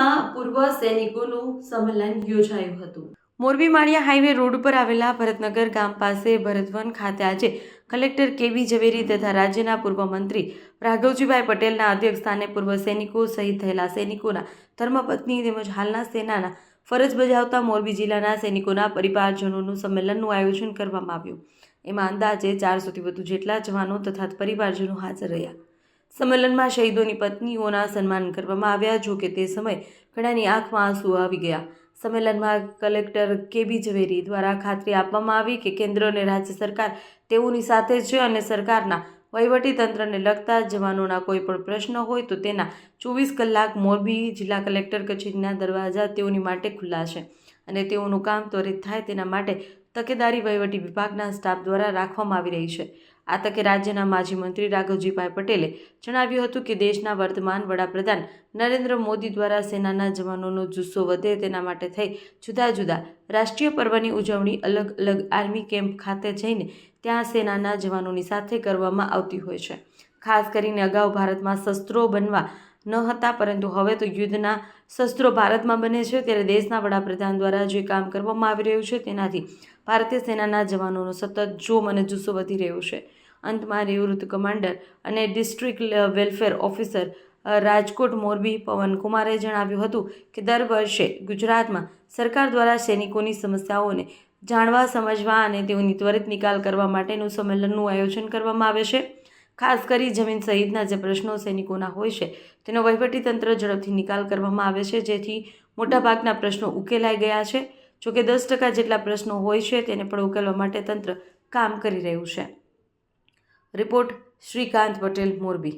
સંમેલનમાં પૂર્વ સૈનિકોનું સંમેલન યોજાયું હતું. મોરબી માળિયા હાઈવે રોડ પર આવેલા ભરતનગર ગામ પાસે ભરતવન ખાતે આજે કલેક્ટર કેવી ઝવેરી તથા રાજ્યના પૂર્વ મંત્રી રાઘવજીભાઈ પટેલના અધ્યક્ષસ્થાને પૂર્વ સૈનિકો શહીદ થયેલા સૈનિકોના ધર્મપત્ની તેમજ હાલના સેનાના ફરજ બજાવતા મોરબી જિલ્લાના સૈનિકોના પરિવારજનોનું સંમેલનનું આયોજન કરવામાં આવ્યું. એમાં અંદાજે ચારસોથી વધુ જેટલા જવાનો તથા પરિવારજનો હાજર રહ્યા. સંમેલનમાં શહીદોની પત્નીઓના સન્માન કરવામાં આવ્યા, જો કે તે સમયે ઘણાની આંખમાં આંસુ આવી ગયા. સંમેલનમાં કલેક્ટર કેબી ઝવેરી દ્વારા ખાતરી આપવામાં આવી કે કેન્દ્ર અને રાજ્ય સરકાર તેઓની સાથે છે અને સરકારના વહીવટી તંત્રને લગતા જવાનોના કોઈ પણ પ્રશ્ન હોય તો તેના ચોવીસ કલાક મોરબી જિલ્લા કલેક્ટર કચેરીના દરવાજા તેઓની માટે ખુલ્લા છે અને તેઓનું કામ ત્વરિત થાય તેના માટે તકેદારી વહીવટી વિભાગના સ્ટાફ દ્વારા રાખવામાં આવી રહી છે. આ તકે રાજ્યના માજી મંત્રી રાઘવજીભાઈ પટેલે જણાવ્યું હતું કે દેશના વર્તમાન વડાપ્રધાન નરેન્દ્ર મોદી દ્વારા સેનાના જવાનોનો જુસ્સો વધે તેના માટે થઈ જુદા જુદા રાષ્ટ્રીય પર્વની ઉજવણી અલગ અલગ આર્મી કેમ્પ ખાતે જઈને ત્યાં સેનાના જવાનોની સાથે કરવામાં આવતી હોય છે. ખાસ કરીને અગાઉ ભારતમાં શસ્ત્રો બનવા ન હતા, પરંતુ હવે તો યુદ્ધના શસ્ત્રો ભારતમાં બને છે. ત્યારે દેશના વડાપ્રધાન દ્વારા જે કામ કરવામાં આવી રહ્યું છે, તેનાથી ભારતીય સેનાના જવાનોનો સતત જોમ અને જુસ્સો વધી રહ્યો છે. અંતમાં નિવૃત્ત કમાન્ડર અને district welfare officer Rajkot Morbi પવનકુમારે જણાવ્યું હતું કે દર વર્ષે ગુજરાતમાં સરકાર દ્વારા સૈનિકોની સમસ્યાઓને જાણવા, સમજવા અને તેઓની ત્વરિત નિકાલ કરવા માટેનું સંમેલનનું આયોજન કરવામાં આવે છે. ખાસ કરી જમીન સહિતના જે પ્રશ્નો સૈનિકોના હોય છે, તેનો વહીવટીતંત્ર ઝડપથી નિકાલ કરવામાં આવે છે, જેથી મોટાભાગના પ્રશ્નો ઉકેલાઈ ગયા છે. જોકે દસ ટકા જેટલા પ્રશ્નો હોય છે, તેને પણ ઉકેલવા માટે તંત્ર કામ કરી રહ્યું છે. રિપોર્ટ શ્રીકાંત પટેલ મોરબી